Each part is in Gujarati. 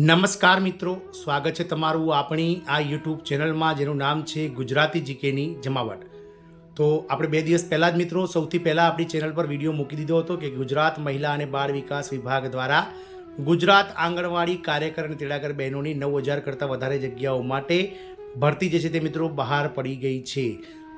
નમસ્કાર મિત્રો, સ્વાગત છે તમારું આપણી આ યુટ્યુબ ચેનલમાં જેનું નામ છે ગુજરાતી જીકેની જમાવટ. તો આપણે બે દિવસ પહેલાં જ મિત્રો, સૌથી પહેલાં આપણી ચેનલ પર વીડિયો મૂકી દીધો હતો કે ગુજરાત મહિલા અને બાળ વિકાસ વિભાગ દ્વારા ગુજરાત આંગણવાડી કાર્યકર અને તેડાગર બહેનોની નવ હજાર કરતાં વધારે જગ્યાઓ માટે ભરતી જે છે તે મિત્રો બહાર પડી ગઈ છે.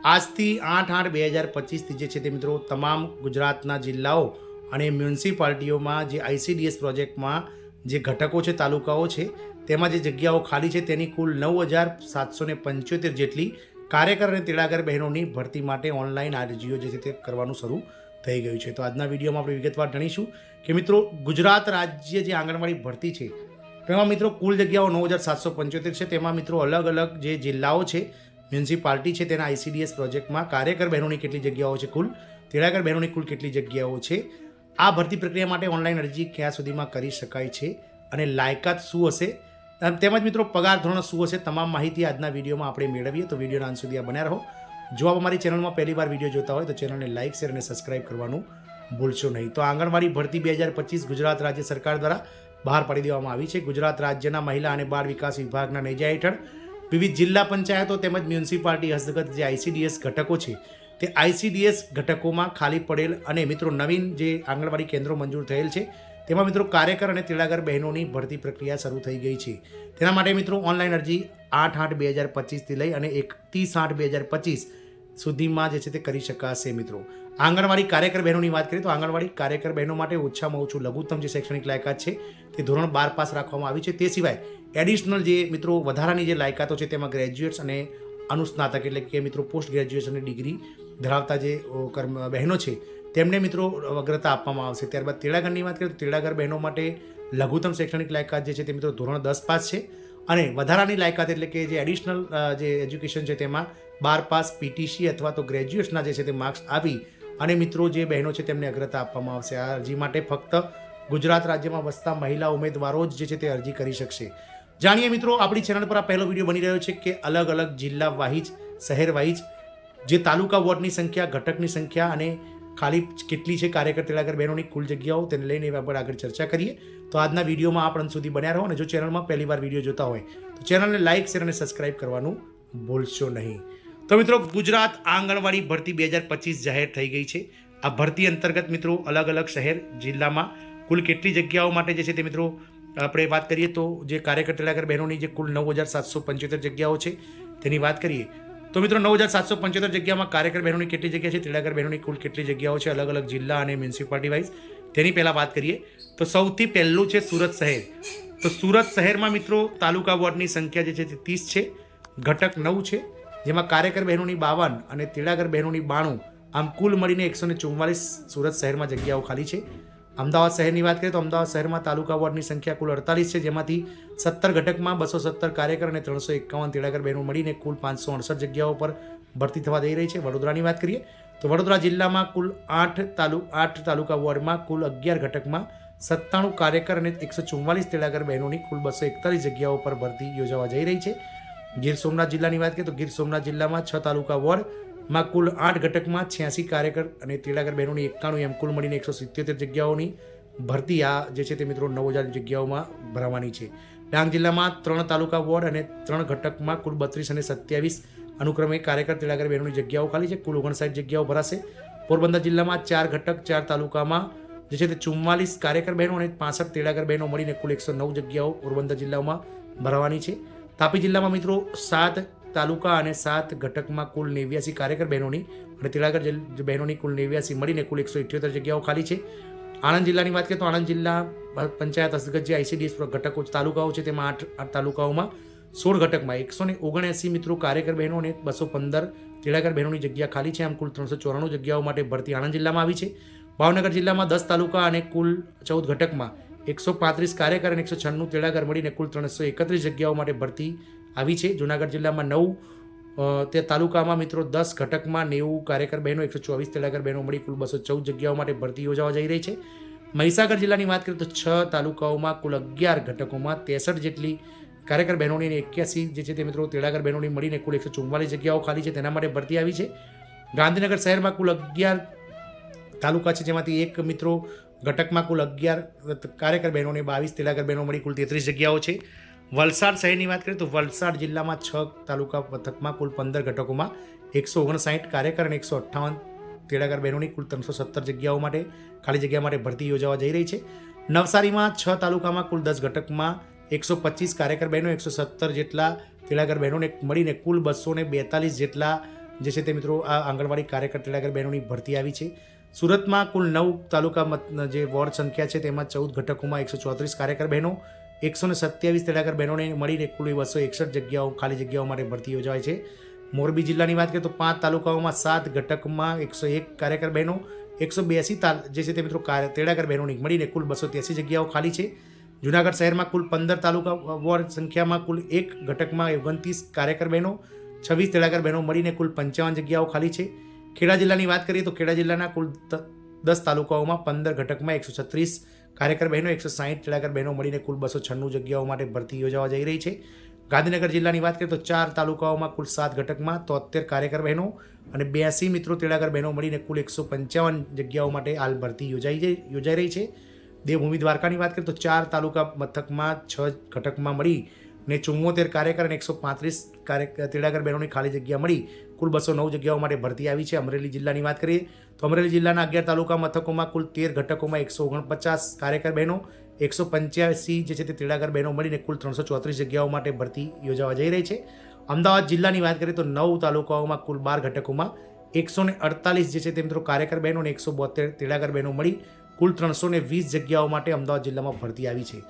આજથી આઠ આઠ બે હજાર પચીસથી જે છે તે મિત્રો તમામ ગુજરાતના જિલ્લાઓ અને મ્યુનિસિપાલિટીઓમાં જે આઈસીડીએસ પ્રોજેક્ટમાં જે ઘટકો છે, તાલુકાઓ છે, તેમાં જે જગ્યાઓ ખાલી છે, તેની કુલ નવ હજાર સાતસો ને પંચોતેર જેટલી કાર્યકર અને તેડાગર બહેનોની ભરતી માટે ઓનલાઈન અરજીઓ જે છે તે કરવાનું શરૂ થઈ ગયું છે. તો આજના વિડીયોમાં આપણે વિગતવાર જાણીશું કે મિત્રો ગુજરાત રાજ્ય જે આંગણવાડી ભરતી છે, તેમાં મિત્રો કુલ જગ્યાઓ નવ હજાર સાતસો પંચોતેર છે. તેમાં મિત્રો અલગ અલગ જે જિલ્લાઓ છે, મ્યુનિસિપાલિટી છે, તેના આઈસીડીએસ પ્રોજેક્ટમાં કાર્યકર બહેનોની કેટલી જગ્યાઓ છે કુલ, તેડાગર બહેનોની કુલ કેટલી જગ્યાઓ છે આ ભરતી પ્રક્રિયા માટે ઓનલાઈન અરજી ક્યાં સુધીમાં કરી શકાય છે અને લાયકાત શું હશે? તેમજ મિત્રો, પગાર ધોરણ શું હશે? તમામ માહિતી આજના વિડીયોમાં આપણે મેળવીએ. તો વિડીયોના અંત સુધી આ બન્યા રહો. જો આપ અમારી ચેનલમાં પહેલી વાર વીડિયો જોતા હોય તો ચેનલને લાઇક શેર અને સબસ્ક્રાઇબ કરવાનું ભૂલશો નહીં. તો આંગણવાડી ભરતી બે હજાર પચીસ ગુજરાત રાજ્ય સરકાર દ્વારા બહાર પાડી દેવામાં આવી છે. ગુજરાત રાજ્યના મહિલા અને બાળ વિકાસ વિભાગના નેજા હેઠળ વિવિધ જિલ્લા પંચાયતો તેમજ મ્યુનિસિપાલિટી હસ્તગત જે આઈસીડીએસ ઘટકો છે તે આઈસીડીએસ ઘટકોમાં ખાલી પડેલ અને મિત્રો નવીન જે આંગણવાડી કેન્દ્રો મંજૂર થયેલ છે, તેમાં મિત્રો કાર્યકર અને તેડાગર બહેનોની ભરતી પ્રક્રિયા શરૂ થઈ ગઈ છે. તેના માટે મિત્રો ઓનલાઈન અરજી આઠ આઠ બે હજાર પચીસથી લઈ અને એકત્રીસ આઠ બે હજાર પચીસ સુધીમાં જે છે તે કરી શકાશે મિત્રો. આંગણવાડી કાર્યકર બહેનોની વાત કરીએ તો આંગણવાડી કાર્યકર બહેનો માટે ઓછામાં ઓછું લઘુત્તમ જે શૈક્ષણિક લાયકાત છે, તે ધોરણ બાર પાસ રાખવામાં આવી છે. તે સિવાય એડિશનલ જે મિત્રો વધારાની જે લાયકાતો છે, તેમાં ગ્રેજ્યુએટ્સ અને અનુસ્નાતક એટલે કે મિત્રો પોસ્ટ ગ્રેજ્યુએશનની ડિગ્રી ધરાવતા જે કર્મ, બહેનો છે, તેમને મિત્રો અગ્રતા આપવામાં આવશે. ત્યારબાદ તેડાગરની વાત કરીએ તો તેડાગર બહેનો માટે લઘુત્તમ શૈક્ષણિક લાયકાત જે છે તે મિત્રો ધોરણ દસ પાસ છે. અને વધારાની લાયકાત એટલે કે જે એડિશનલ જે એજ્યુકેશન છે તેમાં બાર પાસ પીટીસી અથવા તો ગ્રેજ્યુએશનના જે છે તે માર્ક્સ આવી અને મિત્રો જે બહેનો છે તેમને અગ્રતા આપવામાં આવશે. આ અરજી માટે ફક્ત ગુજરાત રાજ્યમાં વસતા મહિલા ઉમેદવારો જ જે છે તે અરજી કરી શકશે. જાણીએ મિત્રો, આપણી ચેનલ પર આ પહેલો વીડિયો બની રહ્યો છે કે અલગ અલગ જિલ્લા વાહિજ શહેર વાઇઝ જે તાલુકા વોર્ડની સંખ્યા, ઘટકની સંખ્યા અને ખાલી કેટલી છે કાર્યકર તેડાગર બહેનોની કુલ જગ્યાઓ તેને લઈને એવા પર આગળ ચર્ચા કરીએ. તો આજના વિડીયોમાં આપ સુધી બન્યા રહો અને જો ચેનલમાં પહેલી વાર વીડિયો જોતા હોય, તો ચેનલને લાઇક શેર અને સબસ્ક્રાઇબ કરવાનું ભૂલશો નહીં. તો મિત્રો, ગુજરાત આંગણવાડી ભરતી બે હજાર પચીસ જાહેર થઈ ગઈ છે. આ ભરતી અંતર્ગત મિત્રો, અલગ અલગ શહેર જિલ્લામાં કુલ કેટલી જગ્યાઓ માટે જે છે તે મિત્રો, આપણે વાત કરીએ તો જે કાર્યકર બહેનોની જે કુલ નવ હજાર સાતસો પંચોતેર જગ્યાઓ છે, તેની વાત કરીએ તો મિત્રો નવ હજાર સાતસો પંચોતેર જગ્યામાં કાર્યકર બહેનોની કેટલી જગ્યા છે? તેડાગર બહેનોની કુલ કેટલી જગ્યાઓ છે? અલગ અલગ જિલ્લા અને મ્યુનિસિપાલિટી વાઇઝ તેની પહેલાં વાત કરીએ તો સૌથી પહેલું છે સુરત શહેર. તો સુરત શહેરમાં મિત્રો તાલુકા વોર્ડની સંખ્યા જે છે તે ત્રીસ છે. ઘટક નવ છે, જેમાં કાર્યકર બહેનોની બાવન અને તેડાગર બહેનોની બાણું. આમ કુલ મળીને એકસો ને સુરત શહેરમાં જગ્યાઓ ખાલી છે. અમદાવાદ શહેરની વાત કરીએ તો અમદાવાદ શહેરમાં તાલુકા વોર્ડની સંખ્યા કુલ અડતાલીસ છે, જેમાંથી સત્તર ઘટકમાં બસો સત્તર કાર્યકર અને ત્રણસો એકાવન તેડાગર બહેનો મળીને કુલ પાંચસો અડસઠ જગ્યાઓ પર ભરતી થવા દઈ રહી છે. વડોદરાની વાત કરીએ તો વડોદરા જિલ્લામાં કુલ આઠ તાલુ, આઠ તાલુકા વોર્ડમાં કુલ અગિયાર ઘટકમાં સત્તાણું કાર્યકર અને એકસો ચુમ્માલીસ તેડાગર બહેનોની કુલ બસો એકતાલીસ જગ્યાઓ પર ભરતી યોજાવા જઈ રહી છે. ગીર સોમનાથ જિલ્લાની વાત કરીએ તો ગીર સોમનાથ જિલ્લામાં છ તાલુકા વોર્ડમાં કુલ આઠ ઘટકમાં છ્યાસી કાર્યકર અને તેડાગર બહેનોની એકાણું એમ. કુલ મળીને એકસો સિત્યોતેર જગ્યાઓની ભરતી આ જે છે તે મિત્રો નવ હજાર જગ્યાઓમાં ભરાવાની છે. ડાંગ જિલ્લામાં ત્રણ તાલુકા વોર્ડ અને ત્રણ ઘટકમાં કુલ બત્રીસ અને સત્યાવીસ અનુક્રમે કાર્યકર તેડાગર બહેનોની જગ્યાઓ ખાલી છે. કુલ ઓગણસાઠ જગ્યાઓ ભરાશે. પોરબંદર જિલ્લામાં ચાર ઘટક, ચાર તાલુકામાં જે છે તે ચુમ્માલીસ કાર્યકર બહેનો અને પાસઠ તેડાગર બહેનો મળીને કુલ એકસો નવ જગ્યાઓ પોરબંદર જિલ્લામાં ભરવાની છે. તાપી જિલ્લામાં મિત્રો સાત તાલુકા અને સાત ઘટકમાં કુલ નેવ્યાસી કાર્યકર બહેનોની અને તિલાગર બહેનોની કુલ નેવ્યાસી મળીને કુલ એકસો ઇઠ્યોતેર જગ્યાઓ ખાલી છે. આણંદ જિલ્લાની વાત કરીએ તો આણંદ જિલ્લા પંચાયત હસ્તગત જે આઈસીડીએસ ઘટકો તાલુકાઓ છે, તેમાં આઠ આઠ તાલુકાઓમાં સોળ ઘટકમાં એકસો ને ઓગણએંસી મિત્રો કાર્યકર બહેનો અને બસો પંદર તેડાગર બહેનોની જગ્યા ખાલી છે. આમ કુલ ત્રણસો ચોરાણું જગ્યાઓ માટે ભરતી આણંદ જિલ્લામાં આવી છે. ભાવનગર જિલ્લામાં દસ તાલુકા અને કુલ ચૌદ ઘટકમાં એકસો પાંત્રીસ કાર્યકર અને એકસો છન્નું તેડાગર મળીને કુલ ત્રણસો એકત્રીસ જગ્યાઓ માટે ભરતી આવી છે. જુનાગઢ જિલ્લામાં નવ તે તાલુકામાં મિત્રો દસ ઘટકમાં નેવું કાર્યકર બહેનો, એકસો ચોવીસ તેડાગર બહેનો મળી કુલ બસો ચૌદ જગ્યાઓ માટે ભરતી યોજાવા જઈ રહી છે. મહીસાગર જિલ્લાની વાત કરીએ તો છ તાલુકાઓમાં કુલ અગિયાર ઘટકોમાં ત્રેસઠ જેટલી કાર્યકર બહેનોની અને એક્યાસી જે છે તે મિત્રો તેડાગર બહેનોની મળીને કુલ એકસો ચુમ્માલીસ જગ્યાઓ ખાલી છે. તેના માટે ભરતી આવી છે. ગાંધીનગર શહેરમાં કુલ અગિયાર તાલુકા છે. જેમાંથી એક મિત્રો ઘટકમાં કુલ અગિયાર કાર્યકર બહેનોને બાવીસ તેડાગર બહેનો મળી કુલ તેત્રીસ જગ્યાઓ છે. વલસાડ શહેરની વાત કરીએ તો વલસાડ જિલ્લામાં છ તાલુકા મથકમાં કુલ પંદર ઘટકોમાં એકસો ઓગણસાઠ કાર્યકર અને એકસો અઠ્ઠાવન તેડાગર બહેનોની કુલ ત્રણસો સત્તર જગ્યાઓ માટે ખાલી જગ્યા માટે ભરતી યોજાવા જઈ રહી છે. નવસારીમાં છ તાલુકામાં કુલ દસ ઘટકમાં એકસો પચીસ કાર્યકર બહેનો, એકસો સત્તર જેટલા તેડાગર બહેનોને મળીને કુલ બસો ને બેતાલીસ જેટલા જે છે તે મિત્રો આ આંગણવાડી કાર્યકર તેડાગર બહેનોની ભરતી આવી છે. સુરતમાં કુલ નવ તાલુકા મત જે વોર્ડ સંખ્યા છે તેમાં ચૌદ ઘટકોમાં એકસો ચોત્રીસ કાર્યકર બહેનો એકસો ને સત્યાવીસ તેડાગર બહેનોને મળીને કુલ બસો એકસઠ જગ્યાઓ ખાલી જગ્યાઓ માટે ભરતી યોજાય છે. મોરબી જિલ્લાની વાત કરીએ તો પાંચ તાલુકાઓમાં સાત ઘટકમાં એકસો એક કાર્યકર બહેનો, એકસો બ્યાસી તાલ, જે છે તે મિત્રો તેડાગર બહેનોની મળીને કુલ બસો ત્યાસી જગ્યાઓ ખાલી છે. જુનાગઢ શહેરમાં કુલ પંદર તાલુકા વોર્ડ સંખ્યામાં કુલ એક ઘટકમાં ઓગણત્રીસ કાર્યકર બહેનો, છવ્વીસ તેડાગર બહેનો મળીને કુલ પંચાવન જગ્યાઓ ખાલી છે. ખેડા જિલ્લાની વાત કરીએ તો ખેડા જિલ્લાના કુલ દસ તાલુકાઓમાં પંદર ઘટકમાં એકસો છત્રીસ કાર્યકર બહેનો એકસો સાહીઠ તેડાગર બહેનો મળીને કુલ બસો છન્નું જગ્યાઓ માટે ભરતી યોજાવા જઈ રહી છે. ગાંધીનગર જિલ્લાની વાત કરીએ તો ચાર તાલુકાઓમાં કુલ સાત ઘટકમાં તોતેર કાર્યકર બહેનો અને બ્યાસી મિત્રો તેડાગર બહેનો મળીને કુલ એકસો પંચાવન જગ્યાઓ માટે હાલ ભરતી યોજાઈ યોજાઈ રહી છે. દેવભૂમિ દ્વારકાની વાત કરીએ તો ચાર તાલુકા મથકમાં છ ઘટકમાં મળી ને ચુમ્મોતેર કાર્યકર અને એકસો પાંત્રીસ કાર્ય તેડાગર બહેનોની ખાલી જગ્યા મળી. કુલ બસો નવ જગ્યાઓ માટે ભરતી આવી છે. અમરેલી જિલ્લાની વાત કરીએ, તો અમરેલી જિલ્લાના અગિયાર તાલુકા મથકોમાં કુલ તેર ઘટકોમાં એકસો ઓગણપચાસ કાર્યકર બહેનો, એકસો પંચ્યાસી જે છે તે તેડાગર બહેનો મળીને કુલ ત્રણસો ચોત્રીસ જગ્યાઓ માટે ભરતી યોજાવા જઈ રહી છે. અમદાવાદ જિલ્લાની વાત કરીએ તો નવ તાલુકાઓમાં કુલ બાર ઘટકોમાં એકસો ને અડતાલીસ જે છે તે મિત્રો કાર્યકર બહેનો અને એકસો બોતેર તેડાગર બહેનો મળી કુલ ત્રણસો ને વીસ જગ્યાઓ માટે અમદાવાદ જિલ્લામાં ભરતી આવી છે.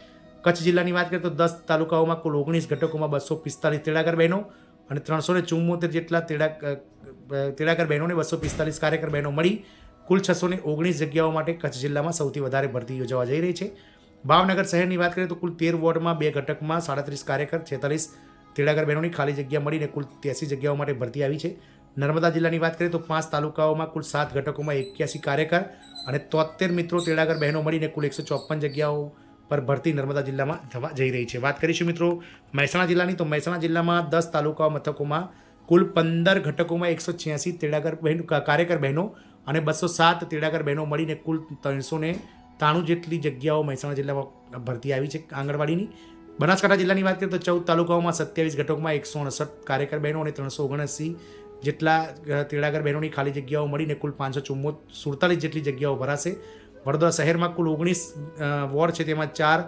કચ્છ જિલ્લાની વાત કરીએ તો દસ તાલુકાઓમાં કુલ ઓગણીસ ઘટકોમાં બસો પિસ્તાલીસ તેડાગર બહેનો અને ત્રણસો ને ચુમ્મોતેર જેટલા તેડા તેડાગર બહેનોને બસો પિસ્તાલીસ કાર્યકર બહેનો મળી. કુલ છસો ને ઓગણીસ જગ્યાઓ માટે કચ્છ જિલ્લામાં સૌથી વધારે ભરતી યોજવા જઈ રહી છે. ભાવનગર શહેરની વાત કરીએ તો કુલ તેર વોર્ડમાં બે ઘટકમાં સાડત્રીસ કાર્યકર, છેતાલીસ તેડાગર બહેનોની ખાલી જગ્યા મળીને કુલ ત્યાસી જગ્યાઓ માટે ભરતી આવી છે. નર્મદા જિલ્લાની વાત કરીએ તો પાંચ તાલુકાઓમાં કુલ સાત ઘટકોમાં એક્યાસી કાર્યકર અને તોતેર મિત્રો તેડાગર બહેનો મળીને કુલ એકસો ચોપન જગ્યાઓ પર ભરતી નર્મદા જિલ્લામાં થવા જઈ રહી છે. વાત કરીશું મિત્રો મહેસાણા જિલ્લાની. તો મહેસાણા જિલ્લામાં દસ તાલુકા મથકોમાં કુલ પંદર ઘટકોમાં એકસો છ્યાસી તેડાગર બહેનો કાર્યકર બહેનો અને બસો સાત તેડાગર બહેનો મળીને કુલ ત્રણસો ને ત્રાણું જેટલી જગ્યાઓ મહેસાણા જિલ્લામાં ભરતી આવી છે આંગણવાડીની. બનાસકાંઠા જિલ્લાની વાત કરીએ તો ચૌદ તાલુકાઓમાં સત્યાવીસ ઘટકોમાં એકસો અડસઠ કાર્યકર બહેનો અને ત્રણસો ઓગણસી જેટલા તેડાગર બહેનોની ખાલી જગ્યાઓ મળીને કુલ પાંચસો ચુમ્મો સુડતાલીસ જેટલી જગ્યાઓ ભરાશે. વડોદરા શહેરમાં કુલ ઓગણીસ વોર્ડ છે. તેમાં ચાર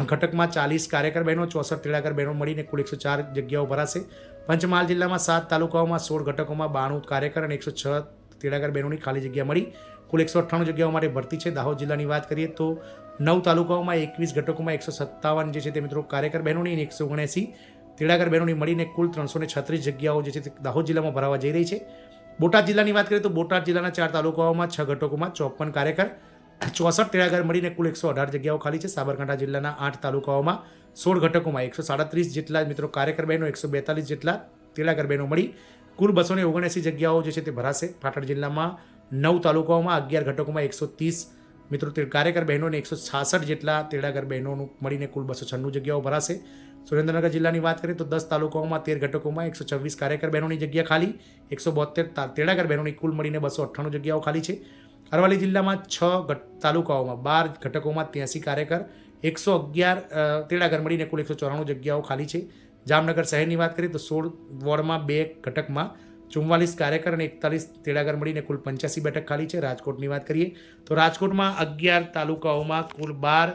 ઘટકમાં ચાલીસ કાર્યકર બહેનો, ચોસઠ તેડાગર બહેનો મળીને કુલ એકસો ચાર જગ્યાઓ ભરાશે. પંચમહાલ જિલ્લામાં સાત તાલુકાઓમાં સોળ ઘટકોમાં બાણું કાર્યકર અને એકસો છ તેડાગર બહેનોની ખાલી જગ્યા મળી. કુલ એકસો અઠ્ઠાણું જગ્યાઓ માટે ભરતી છે. દાહોદ જિલ્લાની વાત કરીએ તો નવ તાલુકાઓમાં એકવીસ ઘટકોમાં એકસો સત્તાવન જે છે તે મિત્રો કાર્યકર બહેનોની અને એકસો ઓગણએંસી તેડાગર બહેનોની મળીને કુલ ત્રણસો છત્રીસ જગ્યાઓ જે છે તે દાહોદ જિલ્લામાં ભરાવા જઈ રહી છે. બોટાદ જિલ્લાની વાત કરીએ તો બોટાદ જિલ્લાના ચાર તાલુકાઓમાં છ ઘટકોમાં ચોપન કાર્યકર ચોસઠ તેડાગર મળીને કુલ એકસો અઢાર જગ્યાઓ ખાલી છે. સાબરકાંઠા જિલ્લાના આઠ તાલુકાઓમાં સોળ ઘટકોમાં એકસો સાડત્રીસ જેટલા મિત્રો કાર્યકર બહેનો એકસો બેતાલીસ જેટલા તેડાગર બહેનો મળી. કુલ બસો ને ઓગણએંસી જગ્યાઓ જે છે તે ભરાશે. પાટણ જિલ્લામાં નવ તાલુકાઓમાં અગિયાર ઘટકોમાં એકસો ત્રીસ મિત્રો તે કાર્યકર બહેનોને એકસો છાસઠ જેટલા તેડાગર બહેનોનું મળીને કુલ બસો છન્નું જગ્યાઓ ભરાશે. સુરેન્દ્રનગર જિલ્લાની વાત કરીએ તો દસ તાલુકાઓમાં તેર ઘટકોમાં એકસો છવ્વીસ કાર્યકર બહેનોની જગ્યા ખાલી. એકસો બોતેર તેડાગર બહેનોની કુલ મળીને બસો અઠ્ઠાણું જગ્યાઓ ખાલી છે. અરવલ્લી જિલ્લામાં છ તાલુકાઓમાં બાર ઘટકોમાં ત્યાંસી કાર્યકર, એકસો અગિયાર તેડાગર મળીને કુલ એકસો ચોરાણું જગ્યાઓ ખાલી છે. જામનગર શહેરની વાત કરીએ તો સોળ વોર્ડમાં બે ઘટકમાં ચુમ્માલીસ કાર્યકર અને એકતાલીસ તેડાગર મળીને કુલ પંચ્યાસી બેઠક ખાલી છે. રાજકોટની વાત કરીએ તો રાજકોટમાં અગિયાર તાલુકાઓમાં કુલ બાર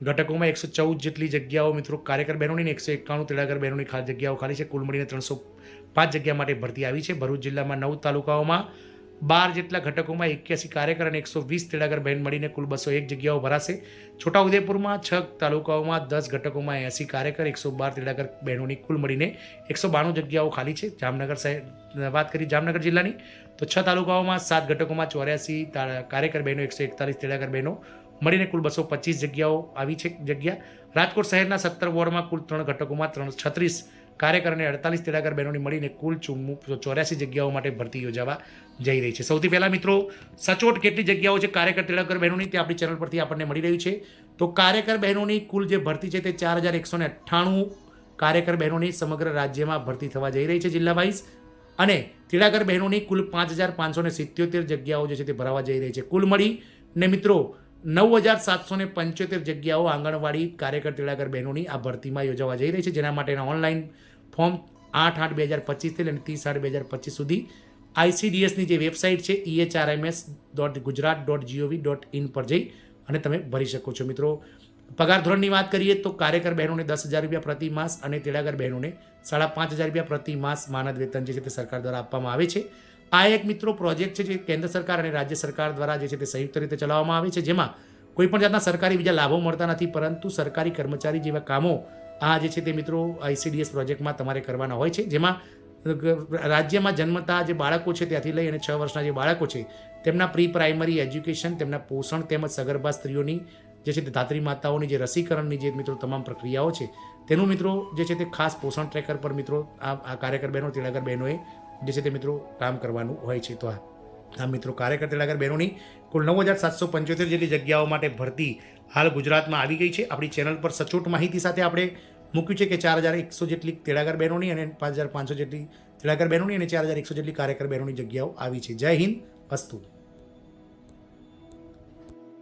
ઘટકોમાં એકસો ચૌદ જેટલી જગ્યાઓ મિત્રો કાર્યકર બહેનોની એકસો એકાણું તેડાગર બહેનોની જગ્યાઓ ખાલી છે. કુલ મળીને ત્રણસો પાંચ જગ્યા માટે ભરતી આવી છે. ભરૂચ જિલ્લામાં નવ તાલુકાઓમાં બાર જેટલા ઘટકોમાં એક્યાસી કાર્યકર અને એકસો વીસ તેડાગર બહેન મળીને કુલ બસો એક જગ્યાઓ ભરાશે. છોટાઉદેપુરમાં છ તાલુકાઓમાં દસ ઘટકોમાં એંસી કાર્યકર, એકસો બાર તેડાગર બહેનોની કુલ મળીને એકસો બાણું જગ્યાઓ ખાલી છે. જામનગર શહેર વાત કરી જામનગર જિલ્લાની, તો છ તાલુકાઓમાં સાત ઘટકોમાં ચોર્યાસી કાર્યકર બહેનો, એકસો એકતાલીસ તેડાગર બહેનો મળીને કુલ બસો પચીસ જગ્યાઓ આવી છે જગ્યા. રાજકોટ શહેરના સત્તર વોર્ડમાં કુલ ત્રણ ઘટકોમાં ત્રણ છત્રીસ કાર્યકર અને અડતાલીસ તેડાગર બહેનોની મળીને કુલ ચોર્યાસી જગ્યાઓ માટે ભરતી યોજાવા જઈ રહી છે. સૌથી પહેલાં મિત્રો, સચોટ કેટલી જગ્યાઓ છે કાર્યકર તેડાગર બહેનોની તે આપણી ચેનલ પરથી આપણને મળી રહ્યું છે. તો કાર્યકર બહેનોની કુલ જે ભરતી છે તે ચાર હજાર એકસો ને અઠ્ઠાણું કાર્યકર બહેનોની સમગ્ર રાજ્યમાં ભરતી થવા જઈ રહી છે જિલ્લા વાઇઝ. અને તેડાગર બહેનોની કુલ પાંચ હજાર પાંચસો સિત્યોતેર જગ્યાઓ જે છે તે ભરાવા જઈ રહી છે. કુલ મળી ને મિત્રો નવ હજાર સાતસો ને પંચોતેર જગ્યાઓ આંગણવાડી કાર્યકર તેડાગર બહેનોની આ ભરતીમાં યોજાવા જઈ રહી છે, જેના માટેના ઓનલાઈન ફોર્મ આઠ આઠ બે હજાર પચીસથી લઈને ત્રીસ આઠ બે હજાર પચીસ સુધી આઈસીડીએસની જે વેબસાઇટ છે EHRMS dot Gujarat dot GOV dot IN પર જઈ અને તમે ભરી શકો છો. મિત્રો, પગાર ધોરણની વાત કરીએ તો કાર્યકર બહેનોને દસ હજાર રૂપિયા પ્રતિ માસ અને તેડાગર બહેનોને સાડા પાંચ હજાર રૂપિયા પ્રતિ માસ માનદ વેતન જે છે તે સરકાર દ્વારા આપવામાં આવે છે. આ એક મિત્રો પ્રોજેક્ટ છે જે કેન્દ્ર સરકાર અને રાજ્ય સરકાર દ્વારા જે છે તે સંયુક્ત રીતે ચલાવવામાં આવે છે, જેમાં કોઈપણ જાતના સરકારી બીજા લાભો મળતા નથી, પરંતુ સરકારી કર્મચારી જેવા કામો આ જે છે તે મિત્રો આઈસીડીએસ પ્રોજેક્ટમાં તમારે કરવાના હોય છે, જેમાં રાજ્યમાં જન્મતા જે બાળકો છે ત્યાંથી લઈ અને છ વર્ષના જે બાળકો છે, તેમના પ્રી પ્રાઇમરી એજ્યુકેશન, તેમના પોષણ તેમજ સગર્ભા સ્ત્રીઓની જે છે તે ધાત્રી માતાઓની જે રસીકરણની જે મિત્રો તમામ પ્રક્રિયાઓ છે, તેનું મિત્રો જે છે તે ખાસ પોષણ ટ્રેકર પર મિત્રો આ કાર્યકર બહેનો તેડાગર બહેનોએ જે છે તે મિત્રો કામ કરવાનું હોય છે. તો આ આ મિત્રો કાર્યકર તેડાગર બહેનોની કુલ નવ હજાર સાતસો પંચોતેર જેટલી જગ્યાઓ માટે ભરતી હાલ ગુજરાતમાં આવી ગઈ છે. આપણી ચેનલ પર સચોટ માહિતી સાથે આપણે મૂક્યું છે કે ચાર હજાર એકસો જેટલી તેડાગર બહેનોની અને પાંચ હજાર પાંચસો જેટલી તેડાગર બહેનોની અને ચાર હજાર એકસો જેટલી કાર્યકર બહેનોની જગ્યાઓ આવી છે. જય હિન્દ, અસ્તુ.